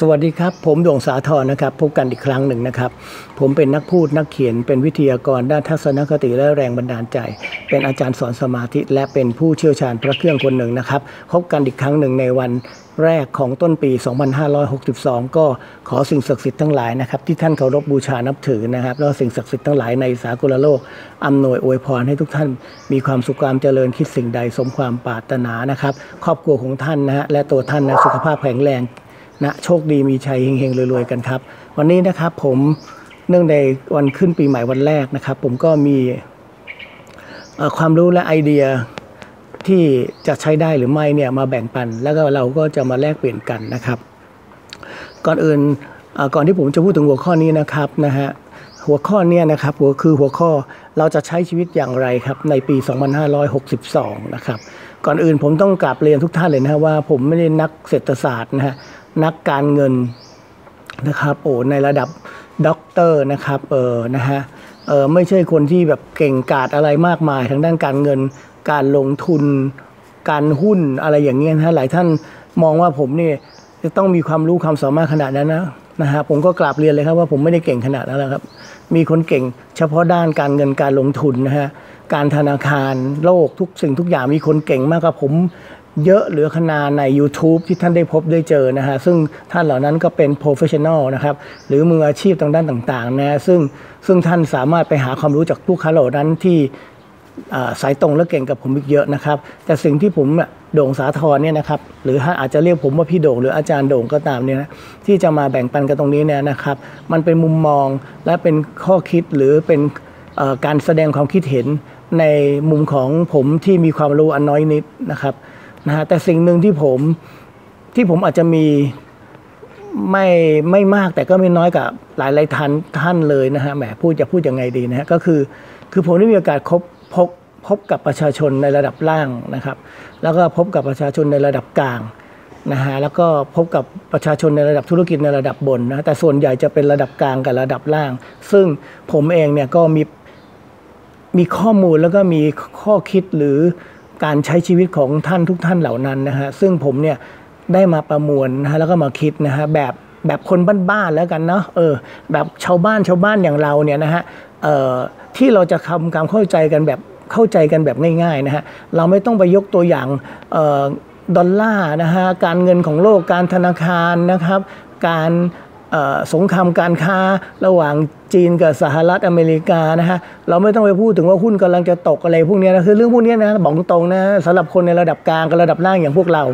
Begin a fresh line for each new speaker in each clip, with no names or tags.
สวัสดีครับ ผมดวงสาธรนะครับพบกันอีกครั้งหนึ่งนะครับ ผมเป็นนักพูดนักเขียนเป็นวิทยากรด้านทัศนคติและแรงบันดาลใจ เป็นอาจารย์สอนสมาธิ และเป็นผู้เชี่ยวชาญพระเครื่องคนหนึ่งนะครับพบกันอีกครั้งหนึ่งในวันแรกของต้นปี 2562 ก็ขอสิ่งศักดิ์สิทธิ์ทั้งหลายนะครับ ที่ท่านเคารพบูชานับถือนะครับ แล้วสิ่งศักดิ์สิทธิ์ทั้งหลายในสากลโลกอำนวยอวยพรให้ทุกท่าน มีความสุขความเจริญคิดสิ่งใดสมความปรารถนานะครับ ครอบครัวของท่านนะฮะและตัวท่านนะสุขภาพแข็งแรง นะโชคดีมีชัยเฮงๆรวยๆกันครับ วันนี้นะครับผมเนื่องในวันขึ้นปีใหม่วันแรกนะครับ ผมก็มีความรู้และไอเดียที่จะใช้ได้หรือไม่เนี่ยมาแบ่งปัน แล้วก็เราก็จะมาแลกเปลี่ยนกันนะครับ ก่อนอื่นก่อนที่ผมจะพูดถึงหัวข้อนี้นะครับนะฮะหัวข้อเนี้นะครับหัวคือหัวข้อเราจะใช้ชีวิตอย่างไรครับในปี 2562 นะครับ ก่อนอื่นผมต้องกราบเรียนทุกท่านเลยนะว่าผมไม่ได้นักเศรษฐศาสตร์นะฮะ นักการเงินนะครับโอ้ในระดับด็อกเตอร์นะครับเออนะฮะเออไม่ใช่คนที่แบบเก่งกาจอะไรมากมายทางด้านการเงิน การลงทุน การหุ้นอะไรอย่างเงี้ยนะหลายท่านมองว่าผมเนี่ยจะต้องมีความรู้ความสามารถขนาดนั้นนะนะฮะผมก็กราบเรียนเลยครับว่าผมไม่ได้เก่งขนาดนั้นหรอกครับ มีคนเก่งเฉพาะด้านการเงินการลงทุนนะฮะการธนาคารโลกทุกสิ่งทุกอย่างมีคนเก่งมากกว่าผม เยอะเหลือขนาดใน YouTube ที่ท่านได้พบได้เจอนะฮะซึ่งท่านเหล่านั้นก็เป็น professional นะครับหรือมืออาชีพทางด้านต่างๆนะซึ่งซึ่งท่านสามารถไปหาความรู้จากผู้ค้าเหล่านั้นที่สายตรงและเก่งกับผมอีกเยอะนะครับ แต่สิ่งที่ผมโด่งสาทรเนี่ยนะครับหรืออาจจะเรียกผมว่าพี่โด่งหรืออาจารย์โด่งก็ตามเนี่ยนะที่จะมาแบ่งปันกันตรงนี้เนี่ยนะครับ มันเป็นมุมมองและเป็นข้อคิดหรือเป็นการแสดงความคิดเห็นในมุมของผมที่มีความรู้อันน้อยนิดนะครับ นะฮะแต่สิ่งหนึ่งที่ผมที่ผมอาจจะมีไม่ไม่มากแต่ก็ไม่น้อยกับหลายหลายท่านท่านเลยนะฮะแหมพูดจะพูดยังไงดีนะฮะก็คือคือผมได้มีโอกาสคบพบพบกับประชาชนในระดับล่างนะครับ แล้วก็พบกับประชาชนในระดับกลางนะฮะแล้วก็พบกับประชาชนในระดับธุรกิจในระดับบนนะแต่ส่วนใหญ่จะเป็นระดับกลางกับระดับล่าง ซึ่งผมเองเนี่ยก็มีมีข้อมูลแล้วก็มีข้อคิดหรือ การใช้ชีวิตของท่านทุกท่านเหล่านั้นนะฮะซึ่งผมเนี่ยได้มาประมวลนะฮะแล้วก็มาคิดนะฮะแบบแบบคนบ้านๆแล้วกันเนาะเออแบบชาวบ้านชาวบ้านอย่างเราเนี่ยนะฮะเอ่อที่เราจะทำความเข้าใจกันแบบเข้าใจกันแบบง่ายๆนะฮะเราไม่ต้องไปยกตัวอย่างเอ่อดอลลาร์นะฮะการเงินของโลกการธนาคารนะครับ การ สงครามการค้าระหว่างจีนกับสหรัฐอเมริกานะฮะเราไม่ต้องไปพูดถึงว่าหุ้นกำลังจะตกอะไรพวกนี้นะคือเรื่องพวกนี้นะบอกตรงนะสำหรับคนในระดับกลางกับระดับล่างอย่างพวกเรา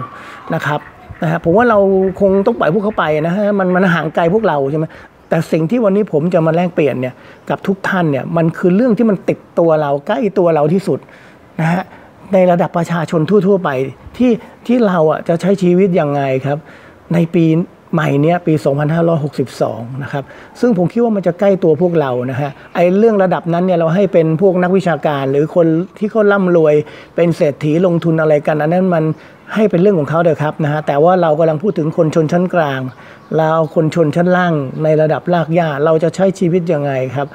นะครับนะฮะผมว่าเราคงต้องปล่อยพวกเขาไปนะฮะมันมันห่างไกลพวกเราใช่ไหมแต่สิ่งที่วันนี้ผมจะมาแลกเปลี่ยนเนี่ยกับทุกท่านเนี่ยมันคือเรื่องที่มันติดตัวเราใกล้ตัวเราที่สุดนะฮะในระดับประชาชนทั่ว ๆ ไปที่ที่เราอะจะใช้ชีวิตยังไงครับ ในปี ใหม่เนี้ยปี 2562 นะครับ ซึ่งผมคิดว่ามันจะใกล้ตัวพวกเรานะฮะ ไอ้เรื่องระดับนั้นเนี่ยเราให้เป็นพวกนักวิชาการ หรือคนที่เขาร่ำรวยเป็นเศรษฐีลงทุนอะไรกันอันนั้นมันให้เป็นเรื่องของเขาเถอะครับนะฮะ แต่ว่าเรากำลังพูดถึงคนชนชั้นกลาง เราคนชนชั้นล่างในระดับรากหญ้าเราจะใช้ชีวิตยังไงครับ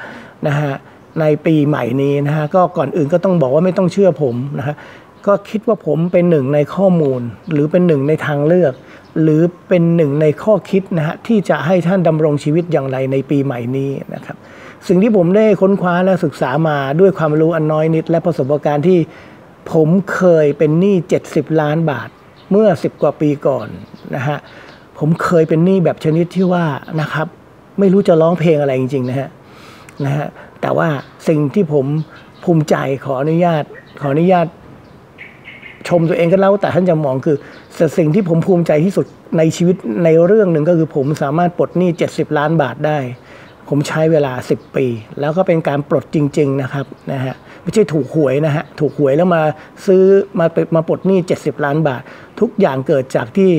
นะฮะในปีใหม่นี้นะฮะก็ก่อนอื่นก็ต้องบอกว่าไม่ต้องเชื่อผมนะฮะก็คิดว่าผมเป็นหนึ่งในข้อมูล หรือเป็นหนึ่งในทางเลือก หรือเป็นหนึ่งในข้อคิดนะฮะที่จะให้ท่านดำรงชีวิตอย่างไรในปีใหม่นี้นะครับ สิ่งที่ผมได้ค้นคว้าและศึกษามาด้วยความรู้อันน้อยนิด และประสบการณ์ที่ผมเคยเป็นหนี้ 70 ล้านบาทเมื่อ 10 กว่าปีก่อนนะฮะผมเคยเป็นหนี้แบบชนิดที่ว่านะครับ ไม่รู้จะร้องเพลงอะไรจริงๆนะฮะนะฮะแต่ว่าสิ่งที่ผมภูมิใจขออนุญาตขออนุญาต ชมตัวเองก็แล้วแต่ท่านจะมองคือสิ่งที่ผมภูมิใจที่สุดในชีวิตในเรื่องหนึ่งก็คือผมสามารถปลดหนี้ 70 ล้านบาทได้ ผมใช้เวลา 10 ปี แล้วก็เป็นการปลดจริง ๆ นะครับนะฮะไม่ใช่ถูกหวยนะฮะถูกหวยแล้วมาซื้อมาไปมาปลดหนี้ 70 ล้านบาท ทุกอย่างเกิดจากที่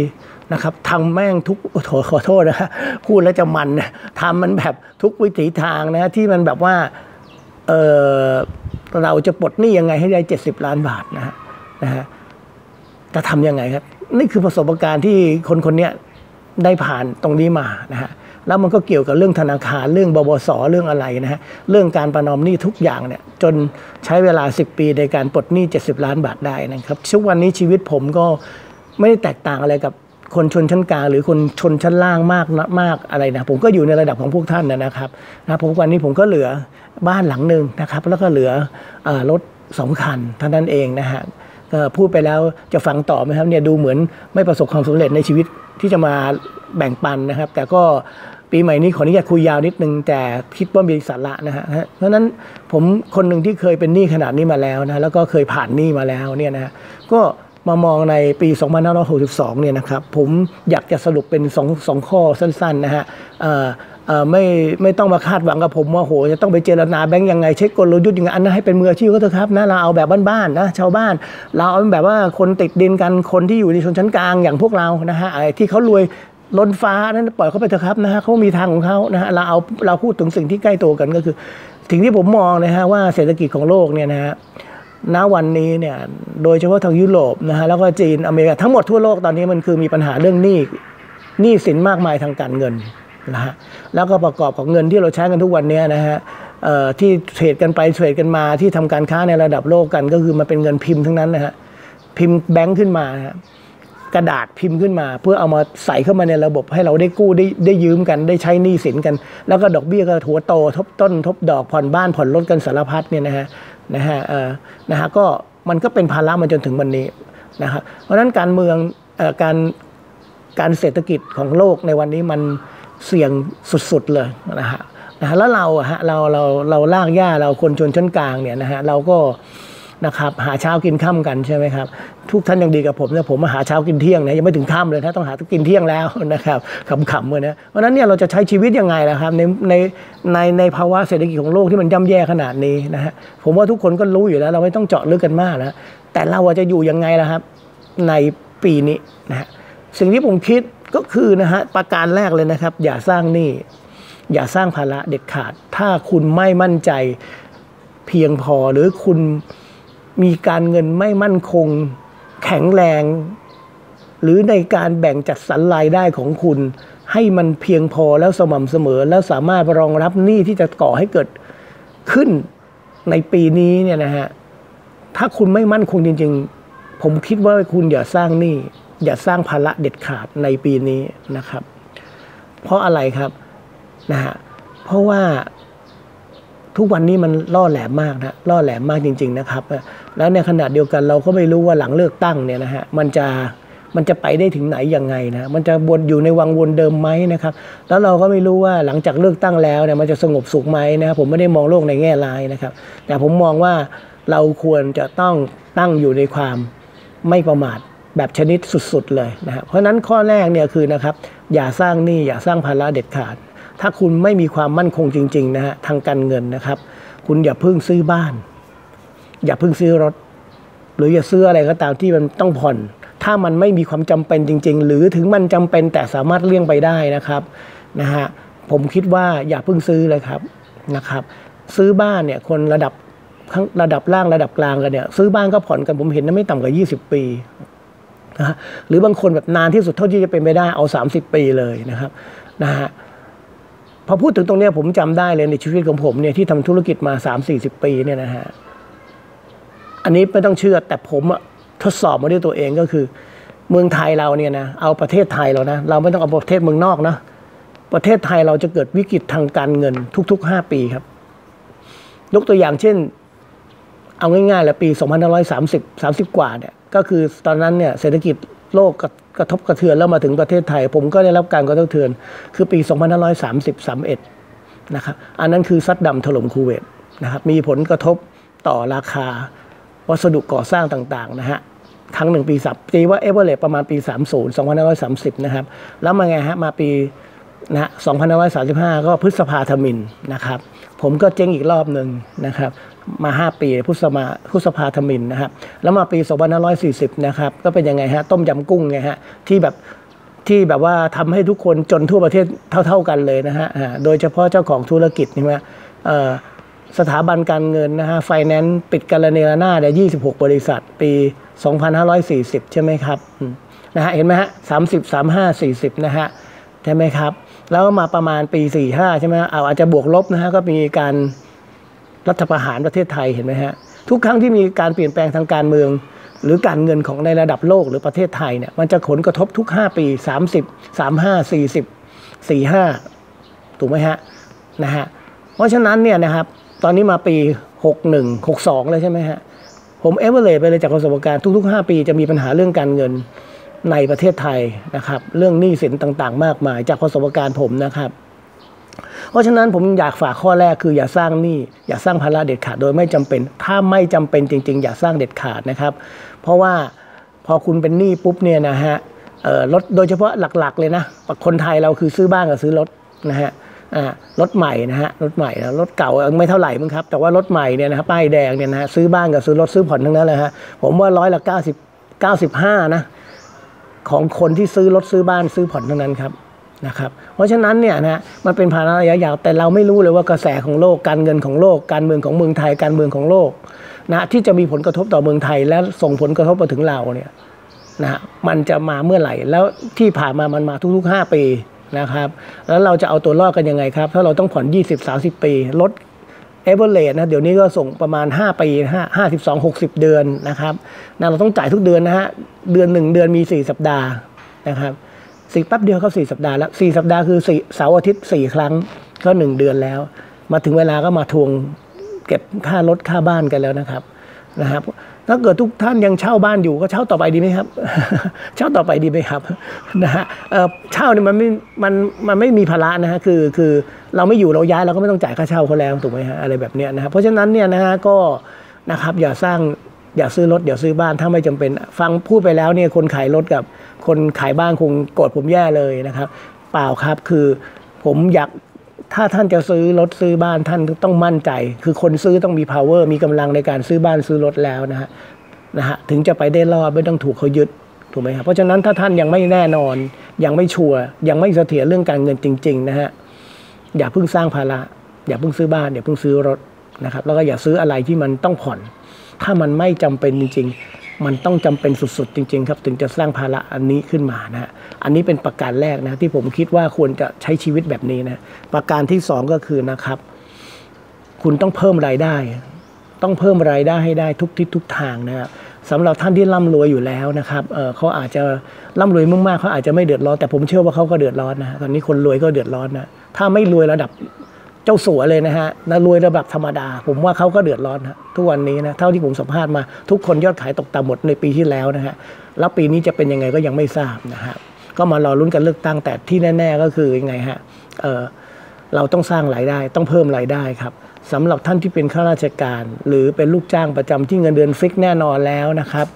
นะครับทำแม่งทุกโอ้โถขอโทษนะฮะพูดแล้วจะมันนะทำมันแบบทุกวิถีทางนะที่มันแบบว่าเออเราจะปลดหนี้ยังไงให้ได้ 70 ล้านบาทนะฮะนะฮะ จะทำยังไงครับ นี่คือประสบการณ์ที่คนคนนี้ได้ผ่านตรงนี้มานะฮะแล้วมันก็เกี่ยวกับเรื่องธนาคารเรื่องบวสเรื่องอะไรนะฮะเรื่องการประนอมหนี้ทุกอย่างเนี่ยจนใช้เวลา 10 ปีในการปลดหนี้ 70 ล้านบาทได้นะครับทุกวันนี้ชีวิตผมก็ไม่ได้แตกต่างอะไรกับคนชนชั้นกลางหรือคนชนชั้นล่างมากนะมากอะไรนะผมก็อยู่ในระดับของพวกท่านนะนะครับนะผมวันนี้ผมก็เหลือบ้านหลังหนึ่งนะครับ แล้วก็เหลืออรถสองคันเท่านั้นเองนะฮะ พูดไปแล้วจะฟังต่อไหมครับเนี่ยดูเหมือนไม่ประสบความสำเร็จในชีวิตที่จะมาแบ่งปันนะครับ แต่ก็ปีใหม่นี้ขออนุญาตคุยยาวนิดนึง แต่คิดว่ามีสาระนะฮะเพราะนั้นผมคนหนึ่งที่เคยเป็นหนี้ขนาดนี้มาแล้วนะแล้วก็เคยผ่านหนี้มาแล้วเนี่ยนะก็มามองในปี 2562 เนี่ยนะครับ ผมอยากจะสรุปเป็นสองสองข้อสั้น ๆ นะฮะ ไม่ไม่ต้องมาคาดหวังกับผมว่าโหจะต้องไปเจรนาแบงก์ยังไงเช็คกลยุทธ์ยังไงอันนั้นให้เป็นมืออาชีพก็เถอะครับนะเราเอาแบบบ้านๆนะชาวบ้าน เราเอาแบบว่าคนติดดินกันคนที่อยู่ในชนชั้นกลางอย่างพวกเรานะฮะไอ้ที่เขารวยล้นฟ้านั้นปล่อยเขาไปเถอะครับนะฮะเขามีทางของเขานะฮะเราเอาเราพูดถึงสิ่งที่ใกล้ตัวกันก็คือสิ่งที่ผมมองนะฮะว่าเศรษฐกิจของโลกเนี่ยนะฮะณวันนี้เนี่ยโดยเฉพาะทางยุโรปนะฮะแล้วก็จีนอเมริกาทั้งหมดทั่วโลกตอนนี้มันคือมีปัญหาเรื่องหนี้หนี้สินมากมายทางการเงิน นะฮะแล้วก็ประกอบกับเงินที่เราใช้กันทุกวันนี้นะฮะที่เทรดกันไปเทรดกันมาที่ทำการค้าในระดับโลกกันก็คือมันเป็นเงินพิมพ์ทั้งนั้นนะฮะพิมพ์แบงค์ขึ้นมานะฮะกระดาษพิมพ์ขึ้นมา เพื่อเอามาใส่เข้ามาในระบบให้เราได้กู้ได้ได้ยืมกันได้ใช้หนี้สินกัน แล้วก็ดอกเบี้ยก็หัวโตทบต้น ทบดอกผ่อนบ้านผ่อนรถกันสารพัดเนี่ยนะฮะนะฮะเออนะฮะก็มันก็เป็นภาระมาจนถึงวันนี้นะครับเพราะฉะนั้นการเมืองอการการเศรษฐกิจของโลกในวันนี้มัน เสี่ยงสุดๆเลยนะฮะนะฮะแล้วเราอะฮะเราเราเราลากย่าเราคนชนชั้นกลางเนี่ยนะฮะเราก็นะครับหาเช้ากินค่ำกันใช่ไหมครับทุกท่านยังดีกับผมเนี่ยผมมาหาเช้ากินเที่ยงนะยังไม่ถึงค่ำเลยนะต้องหากินเที่ยงแล้วนะครับขำๆเลยนะเพราะนั้นเนี่ยเราจะใช้ชีวิตยังไงล่ะครับในในในในภาวะเศรษฐกิจของโลกที่มันย่ำแย่ขนาดนี้นะฮะผมว่าทุกคนก็รู้อยู่แล้ว เราไม่ต้องเจาะลึกกันมากนะแต่เราจะอยู่ยังไงล่ะครับ ในปีนี้นะฮะสิ่งที่ผมคิด ก็คือนะฮะประการแรกเลยนะครับ อย่าสร้างหนี้อย่าสร้างภาระเด็ดขาด ถ้าคุณไม่มั่นใจเพียงพอหรือคุณมีการเงินไม่มั่นคงแข็งแรง หรือในการแบ่งจัดสรรรายได้ของคุณ ให้มันเพียงพอแล้วสม่ำเสมอ แล้วสามารถรองรับหนี้ที่จะก่อให้เกิดขึ้นในปีนี้เนี่ยนะฮะถ้าคุณไม่มั่นคงจริง ๆ ผมคิดว่าคุณอย่าสร้างหนี้ อย่าสร้างภาระเด็ดขาดในปีนี้นะครับ เพราะอะไรครับนะฮะเพราะว่าทุกวันนี้มันล่อแหลมมากนะล่อแหลมมากจริง ๆนะครับ แล้วในขณะเดียวกันเราก็ไม่รู้ว่าหลังเลือกตั้งเนี่ยนะฮะมันจะมันจะไปได้ถึงไหนยังไงนะ มันจะวนอยู่ในวังวนเดิมไหมนะครับ แล้วเราก็ไม่รู้ว่าหลังจากเลือกตั้งแล้วเนี่ยมันจะสงบสุขไหมนะครับผมไม่ได้มองโลกในแง่ร้ายนะครับ แต่ผมมองว่าเราควรจะต้องตั้งอยู่ในความไม่ประมาท แบบชนิดสุดๆเลยนะครับเพราะนั้นข้อแรกเนี่ยคือนะครับอย่าสร้างหนี้อย่าสร้างภาระเด็ดขาด ถ้าคุณไม่มีความมั่นคงจริงๆนะฮะทางการเงินนะครับ คุณอย่าเพิ่งซื้อบ้าน อย่าเพิ่งซื้อรถ หรืออย่าซื้ออะไรก็ตามที่มันต้องผ่อน ถ้ามันไม่มีความจำเป็นจริง ๆ หรือถึงมันจำเป็นแต่สามารถเลี่ยงไปได้นะครับนะฮะผมคิดว่าอย่าเพิ่งซื้อเลยครับนะครับ ซื้อบ้านเนี่ยคนระดับข้างระดับล่างระดับกลางกันเนี่ยซื้อบ้านก็ผ่อนกันผมเห็นนะไม่ต่ำกว่า 20 ปี นะหรือบางคนแบบนานที่สุดเท่าที่จะเป็นไปได้เอา 30 ปีเลยนะครับนะฮะพอพูดถึงตรงนี้ผมจำได้เลยในชีวิตของผมเนี่ยที่ทำธุรกิจมา 3-40 ปีเนี่ยนะฮะอันนี้ไม่ต้องเชื่อแต่ผมทดสอบมาด้วยตัวเองก็คือ เมืองไทยเราเนี่ยนะเอาประเทศไทยเรานะเราไม่ต้องเอาประเทศเมืองนอกนะประเทศไทยเราจะเกิดวิกฤตทางการเงินทุก ๆ 5 ปีครับ ยกตัวอย่างเช่น เอาง่ายๆแหละปี 2530 30 กว่าเนี่ย ก็คือตอนนั้นเนี่ยเศรษฐกิจโลกกระทบกระเทือนแล้วมาถึงประเทศไทย ผมก็ได้รับการกระทบกระเทือน คือปี 2530 31นะครับอันนั้นคือซัดดำถล่มคูเวตนะครับมีผลกระทบต่อราคาวัสดุก่อสร้างต่างๆนะฮะครั้งหนึ่งปีสับตีว่าเอเวอเรประมาณปี 30 2530 นะครับ แล้วมาไงฮะ มาปีนะฮะ2535 ก็พฤษภาธมินนะครับ ผมก็เจ๊งอีกรอบหนึ่งนะครับมา 5 ปีพฤษภาพฤษภาธมินนะครับแล้วมาปี2540 นะครับ ก็เป็นยังไงฮะต้มยำกุ้งไงฮะที่แบบที่แบบว่าทำให้ทุกคนจนทั่วประเทศเท่า ๆกันเลยนะฮะโดยเฉพาะเจ้าของธุรกิจนี่ว่าสถาบันการเงินนะฮะไฟแนนซ์ปิดการเนรนาเนี่ย26บริษัท ปี 2540 ใช่ไหมครับนะฮะเห็นไหมฮะ30 35 40นะฮะใช่ไหมครับ แล้วมาประมาณปี 45 ใช่ไหมเอาอาจจะบวกลบนะฮะก็มีการรัฐประหารประเทศไทยเห็นไหมฮะทุกครั้งที่มีการเปลี่ยนแปลงทางการเมือง หรือการเงินของในระดับโลกหรือประเทศไทยเนี่ยมันจะผลกระทบทุก 5 ปี 30 35 40 45 ถูกไหมฮะนะฮะเพราะฉะนั้นเนี่ยนะครับตอนนี้มาปี 61 62เลยใช่ไหมฮะผมเอเวอร์เรไปเลยจากประสบการณ์ทุก ๆ 5 ปีจะมีปัญหาเรื่องการเงิน ในประเทศไทยนะครับ เรื่องหนี้สินต่างๆ มากมาย จากประสบการณ์ผมนะครับ เพราะฉะนั้นผมอยากฝากข้อแรกคืออย่าสร้างหนี้อย่าสร้างภาระเด็ดขาดโดยไม่จำเป็น ถ้าไม่จำเป็นจริง ๆ อย่าสร้างเด็ดขาดนะครับ เพราะว่าพอคุณเป็นหนี้ปุ๊บเนี่ยนะฮะรถโดยเฉพาะหลักๆเลยนะคนไทยเราคือซื้อบ้านกับซื้อรถนะฮะรถใหม่นะฮะรถใหม่รถเก่าไม่เท่าไหร่มั้งครับ แต่ว่ารถใหม่เนี่ยนะป้ายแดงเนี่ยนะฮะซื้อบ้านกับซื้อรถซื้อผ่อนทั้งนั้นเลยฮะผมว่าร้อยละเก้าสิบเก้าสิบห้านะ ของคนที่ซื้อรถซื้อบ้านซื้อผ่อนเทั้งนั้นครับนะครับ เพราะฉะนั้นเนี่ยนะมันเป็นภาระระยะยาวแต่เราไม่รู้เลยว่ากระแสของโลกการเงินของโลก การเมืองของเมืองไทยการเมืองของโลกนะที่จะมีผลกระทบต่อเมืองไทย และส่งผลกระทบมาถึงเราเนี่ยนะมันจะมาเมื่อไหร่ แล้วที่ผ่านมามันมาทุกๆ 5 ปีนะครับ แล้วเราจะเอาตัวรอดกันยังไงครับ ถ้าเราต้องผ่อน 20-30 ปีลด เอเวอร์เรนะเดี๋ยวนี้ก็ส่งประมาณ 5 ปี5 52 60เดือนนะครับนะเราต้องจ่ายทุกเดือนนะฮะเดือน1เดือนมี 4 สัปดาห์นะครับสี่แป๊บเดียวก็สี่สัปดาห์แล้วสี่สัปดาห์คือสี่เสาร์อาทิตย์สี่ครั้งก็หนึ่งเดือนแล้ว มาถึงเวลาก็มาทวงเก็บค่ารถค่าบ้านกันแล้วนะครับนะครับ ถ้าเกิดทุกท่านยังเช่าบ้านอยู่ก็เช่าต่อไปดีไหมครับ เช่าต่อไปดีไหมครับนะฮะเช่าเนี่ยมันไม่มันมันไม่มีภาระนะฮะคือคือเราไม่อยู่เราย้ายเราก็ไม่ต้องจ่ายค่าเช่าเขาแล้วถูกไหมฮะอะไรแบบเนี้ยนะครับเพราะฉะนั้นเนี่ยนะฮะก็นะครับอย่าสร้างอย่าซื้อรถอย่าซื้อบ้านถ้าไม่จำเป็นฟังพูดไปแล้วเนี่ยคนขายรถกับคนขายบ้านคงโกรธผมแย่เลยนะครับ เปล่าครับคือผมอยาก ถ้าท่านจะซื้อรถซื้อบ้านท่านต้องมั่นใจ คือคนซื้อต้องมี power มีกำลังในการซื้อบ้านซื้อรถแล้วนะฮะนะฮะถึงจะไปได้รอดไม่ต้องถูกเขายึดถูกไหมครับเพราะฉะนั้นถ้าท่านยังไม่แน่นอน ยังไม่ชัวร์ยังไม่เสถียรเรื่องการเงินจริง ๆ นะฮะอย่าเพิ่งสร้างภาระอย่าเพิ่งซื้อบ้านอย่าเพิ่งซื้อรถนะครับแล้วก็อย่าซื้ออะไรที่มันต้องผ่อน ถ้ามันไม่จำเป็นจริงๆ มันต้องจำเป็นสุดๆ จริง ๆ ครับ ถึงจะสร้างภาระอันนี้ขึ้นมานะอันนี้เป็นประการแรกนะที่ผมคิดว่าควรจะใช้ชีวิตแบบนี้นะประการที่สองก็คือนะครับ คุณต้องเพิ่มรายได้ ต้องเพิ่มรายได้ให้ได้ทุกทิศทุกทางนะครับสำหรับท่านที่ร่ำรวยอยู่แล้วนะครับเเขาอาจจะร่ำรวยมากๆเขาอาจจะไม่เดือดร้อนแต่ผมเชื่อว่าเขาก็เดือดร้อนนะตอนนี้คนรวยก็เดือดร้อนนะถ้าไม่รวยระดับ เจ้าสัวเลยนะฮะนะรวยระดับธรรมดา ผมว่าเขาก็เดือดร้อนนะทุกวันนี้นะเท่าที่ผมสัมภาษณ์มาทุกคนยอดขายตกต่ำหมดในปีที่แล้วนะฮะแล้วปีนี้จะเป็นยังไงก็ยังไม่ทราบนะฮะก็มารอลุ้นกันเลือกตั้งแต่ที่แน่ ๆ ก็คือยังไงฮะเออเราต้องสร้างรายได้ต้องเพิ่มรายได้ครับสำหรับท่านที่เป็นข้าราชการ หรือเป็นลูกจ้างประจำที่เงินเดือนฟิกแน่นอนแล้วนะครับ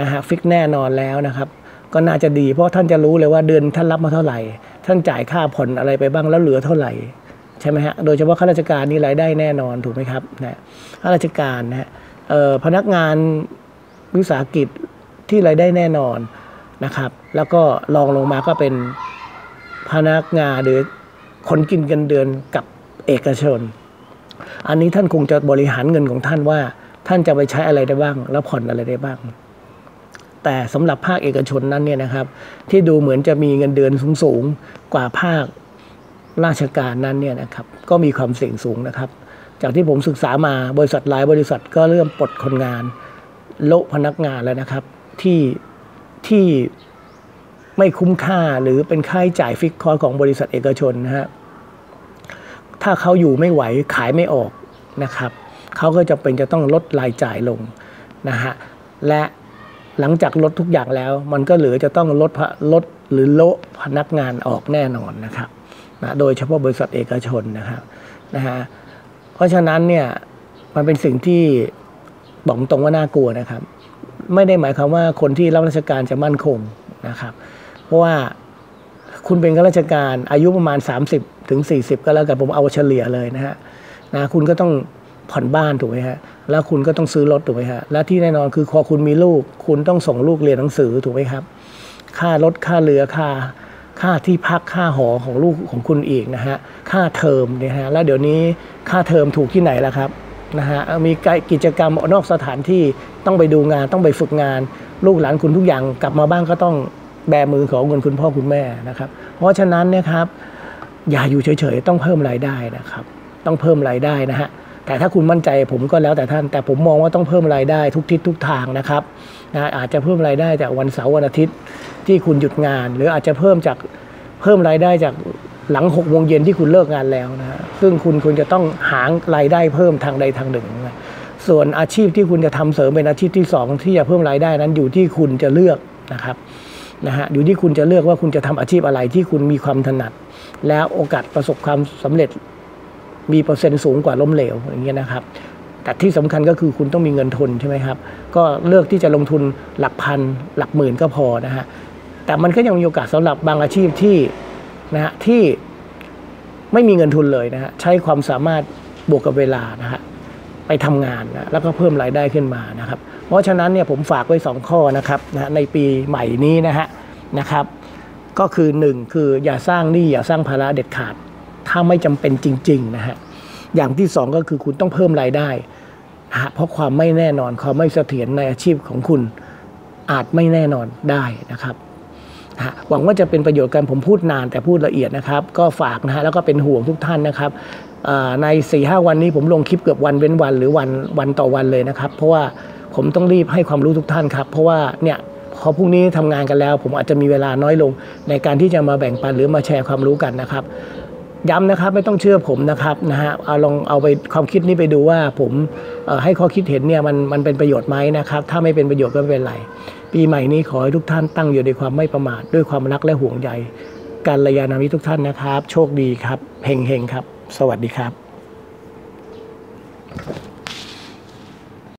นะฮะฟิกแน่นอนแล้วนะครับก็น่าจะดีเพราะท่านจะรู้เลยว่าเดือนท่านรับมาเท่าไหร่ ท่านจ่ายค่าผ่อนอะไรไปบ้างแล้วเหลือเท่าไหร่ ช่ไหมฮะ โดยเฉพาะข้าราชการนี่รายได้แน่นอนถูกไหมครับนะข้าราชการนะฮะพนักงานวิสาหกิจที่รายได้แน่นอนนะครับ แล้วก็รองลงมาก็เป็นพนักงานหรือคนกินเงินเดือนกับเอกชน อันนี้ท่านคงจะบริหารเงินของท่านว่า ท่านจะไปใช้อะไรได้บ้าง แล้วผ่อนอะไรได้บ้าง แต่สำหรับภาคเอกชนนั้นเนี่ยนะครับ ที่ดูเหมือนจะมีเงินเดือนสูงๆกว่าภาค ราชการนั้นเนี่ยนะครับก็มีความเสี่ยงสูงนะครับ จากที่ผมศึกษามาบริษัทหลายบริษัทก็เริ่มปลดคนงานโละพนักงานแล้วนะครับ ที่ที่ไม่คุ้มค่าหรือเป็นค่าใช้จ่ายฟิกคอร์ของบริษัทเอกชนนะฮะถ้าเขาอยู่ไม่ไหวขายไม่ออกนะครับเขาก็จะเป็นจะต้องลดรายจ่ายลงนะฮะและหลังจากลดทุกอย่างแล้ว มันก็เหลือจะต้องลดลดหรือโละพนักงานออกแน่นอนนะครับ นะโดยเฉพาะบริษัทเอกชนนะครับนะฮะเพราะฉะนั้นเนี่ยมันเป็นสิ่งที่บอกตรงว่าน่ากลัวนะครับ ไม่ได้หมายความว่าคนที่รับราชการจะมั่นคงนะครับ เพราะว่าคุณเป็นข้าราชการอายุประมาณ 30 ถึง 40 ก็แล้วกันผมเอาเฉลี่ยเลยนะฮะนะคุณก็ต้องผ่อนบ้านถูกไหมฮะแล้วคุณก็ต้องซื้อรถถูกไหมฮะและที่แน่นอนคือพอคุณมีลูก คุณต้องส่งลูกเรียนหนังสือถูกไหมครับ ค่ารถค่าเรือค่า ค่าที่พักค่าหอของลูกของคุณอีกนะฮะค่าเทอมเนี่ยฮะแล้วเดี๋ยวนี้ค่าเทอมถูกที่ไหนล่ะครับนะฮะมีกิจกรรมนอกสถานที่ต้องไปดูงานต้องไปฝึกงาน ลูกหลานคุณทุกอย่างกลับมาบ้านก็ต้องแบมือของเงินคุณพ่อคุณแม่นะครับ เพราะฉะนั้นนะครับอย่าอยู่เฉยๆต้องเพิ่มรายได้นะครับ ต้องเพิ่มรายได้นะฮะแต่ถ้าคุณมั่นใจผมก็แล้วแต่ท่าน แต่ผมมองว่าต้องเพิ่มรายได้ทุกทิศทุกทางนะครับนะอาจจะเพิ่มรายได้จากวันเสาร์วันอาทิตย์ ที่คุณหยุดงาน หรืออาจจะเพิ่มจากเพิ่มรายได้จากหลังหกโมงเย็นที่คุณเลิกงานแล้วนะฮะซึ่งคุณควรจะต้องหารายได้เพิ่มทางใดทางหนึ่งนะส่วนอาชีพที่คุณจะทำเสริมเป็นอาชีพที่สองที่จะเพิ่มรายได้นั้นอยู่ที่คุณจะเลือกนะครับนะฮะอยู่ที่คุณจะเลือกว่าคุณจะทำอาชีพอะไรที่คุณมีความถนัด แล้วโอกาสประสบความสำเร็จมีเปอร์เซ็นต์สูงกว่าล้มเหลวอย่างเงี้ยนะครับ แต่ที่สำคัญก็คือคุณต้องมีเงินทุนใช่ไหมครับ ก็เลือกที่จะลงทุนหลักพันหลักหมื่นก็พอนะฮะ แต่มันก็ยังมีโอกาสสำหรับบางอาชีพที่นะฮะที่ไม่มีเงินทุนเลยนะฮะใช้ความสามารถบวกกับเวลานะฮะไปทำงานนะแล้วก็เพิ่มรายได้ขึ้นมานะครับ เพราะฉะนั้นเนี่ยผมฝากไว้สองข้อนะครับนะฮะในปีใหม่นี้นะฮะนะครับ ก็คือหนึ่งคืออย่าสร้างหนี้อย่าสร้างภาระเด็ดขาด ถ้าไม่จำเป็นจริงๆนะฮะอย่างที่สองก็คือคุณต้องเพิ่มรายได้นะฮะเพราะความไม่แน่นอนความไม่เสถียรในอาชีพของคุณอาจไม่แน่นอนได้นะครับ นะหวังว่าจะเป็นประโยชน์กันผมพูดนานแต่พูดละเอียดนะครับ ก็ฝากนะฮะแล้วก็เป็นห่วงทุกท่านนะครับใน4ีหวันนี้ผมลงคลิปเกือบวันเว้นวันหรือวันวันต่อวันเลยนะครับ เพราะว่าผมต้องรีบให้ความรู้ทุกท่านครับ เพราะว่าเนี่ยพอพรุ่งนี้ทำงานกันแล้ว ผมอาจจะมีเวลาน้อยลง ในการที่จะมาแบ่งปันหรือมาแชร์ความรู้กันนะครับ ย้ำนะครับไม่ต้องเชื่อผมนะครับนะฮะเอาลองเอาไปความคิดนี้ไปดูว่าผมให้ข้อคิดเห็นเนี่ยมันมันเป็นประโยชน์ไหมนะครับ ถ้าไม่เป็นประโยชน์ก็ไม่เป็นไร ปีใหม่นี้ขอให้ทุกท่านตั้งอยู่ในความไม่ประมาทด้วยความรักและห่วงใยการระยานามิทุกท่านนะครับ โชคดีครับเฮงเฮงครับ สวัสดีครับ